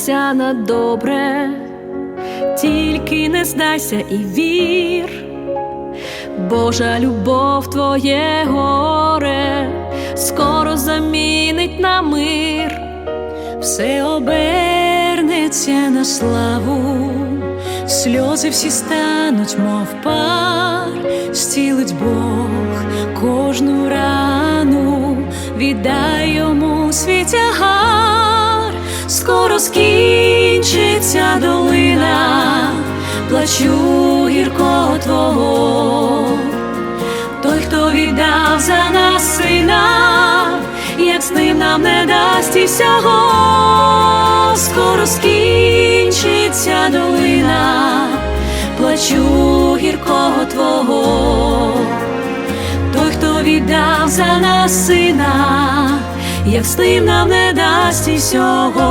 обернеться на добре, тільки не здайся і вір, Божа любов твоє горе скоро замінить на мир, все обернеться на славу, сльози всі стануть, мов пар, зцілить Бог кожну рану, віддай йому свій тягар, скоро скінчиться долина, плачу гіркого твого, той, хто віддав за нас сина, як з ним нам не дасть і всього, скоро скінчиться долина, плачу гіркого твого, той, хто віддав за нас сина, як ним нам не дасть і всього.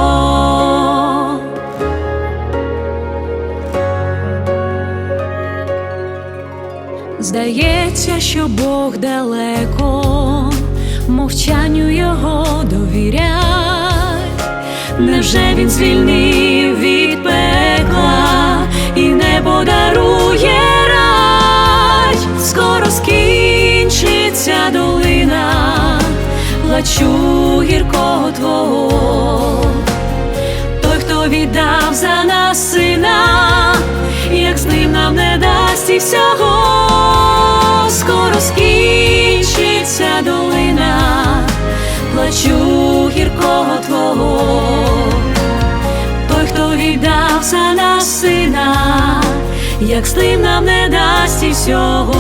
Здається, що Бог далеко, мовчанню його довіряй, невже він звільнив від пекла і не подарує рай, скоро скінчиться долина, плачу гіркого твого, той, хто віддав за нас сина, як з ним нам не дасть і всього, скоро скінчиться долина, плачу гіркого твого, той, хто віддав за нас сина, як з ним нам не дасть і всього.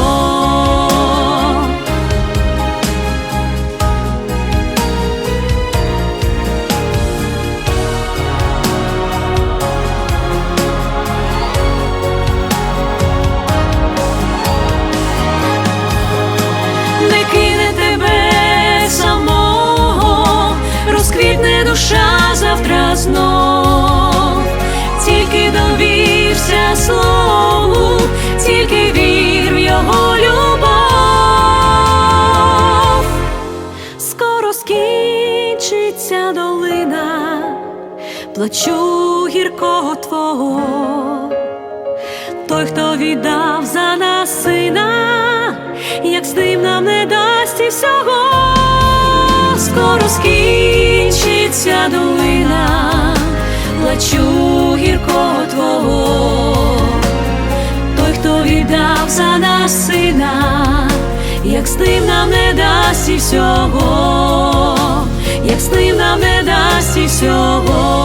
Душа завтра знов, тільки довірся слову, тільки вір в його любов, скоро скінчиться долина, плачу гіркого твого. Той, хто віддав за нас сина, як з ним нам не дасть і всього, скоро скінчиться долина, плачу гіркого твого, той, хто віддав за нас сина, як з ним нам не дасть і всього, як з ним нам не дасть і всього.